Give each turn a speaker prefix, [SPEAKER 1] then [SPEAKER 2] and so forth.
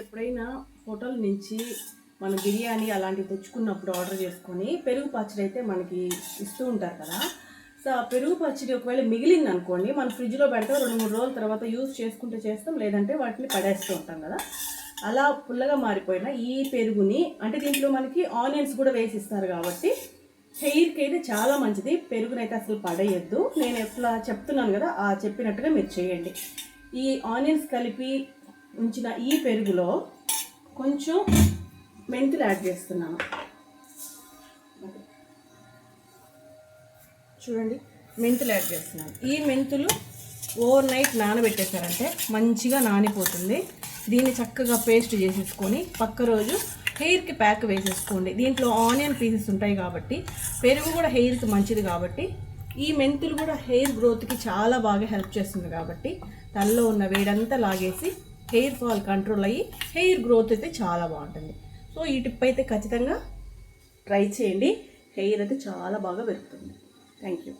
[SPEAKER 1] ఎప్పుడైనా హోటల్ నుంచి మన బిర్యానీ అలాంటివి తెచ్చుకున్నప్పుడు ఆర్డర్ చేసుకొని పెరుగు పచ్చడి అయితే మనకి ఇస్తూ ఉంటారు కదా. సో ఆ పెరుగు పచ్చడి ఒకవేళ మిగిలింది అనుకోండి మనం ఫ్రిడ్జ్లో పెడితే రెండు మూడు రోజుల తర్వాత యూజ్ చేసుకుంటే చేస్తాం లేదంటే వాటిని పడేస్తూ ఉంటాం కదా. అలా పుల్లగా మారిపోయిన ఈ పెరుగుని అంటే దీంట్లో మనకి ఆనియన్స్ కూడా వేసి ఇస్తారు కాబట్టి హెయిర్కి అయితే చాలా మంచిది పెరుగునైతే అసలు పడేయద్దు. నేను ఎట్లా చెప్తున్నాను కదా ఆ చెప్పినట్టుగా మీరు చేయండి. ఈ ఆనియన్స్ కలిపి ఉంచిన ఈ పెరుగులో కొంచెం మెంతులు యాడ్ చేస్తున్నాను. చూడండి మెంతులు యాడ్ చేస్తున్నాను. ఈ మెంతులు ఓవర్ నైట్ నానబెట్టేశారంటే మంచిగా నానిపోతుంది. దీన్ని చక్కగా పేస్ట్ చేసేసుకొని పక్క రోజు హెయిర్కి ప్యాక్ వేసేసుకోండి. దీంట్లో ఆనియన్ పీసెస్ ఉంటాయి కాబట్టి పెరుగు కూడా హెయిర్కి మంచిది కాబట్టి ఈ మెంతులు కూడా హెయిర్ గ్రోత్కి చాలా బాగా హెల్ప్ చేస్తుంది కాబట్టి తలలో ఉన్న వేడంతా లాగేసి హెయిర్ ఫాల్ కంట్రోల్ అయ్యి హెయిర్ గ్రోత్ అయితే చాలా బాగుంటుంది. సో ఈ టిప్ అయితే ఖచ్చితంగా ట్రై చేయండి. హెయిర్ అయితే చాలా బాగా పెరుగుతుంది. Thank you.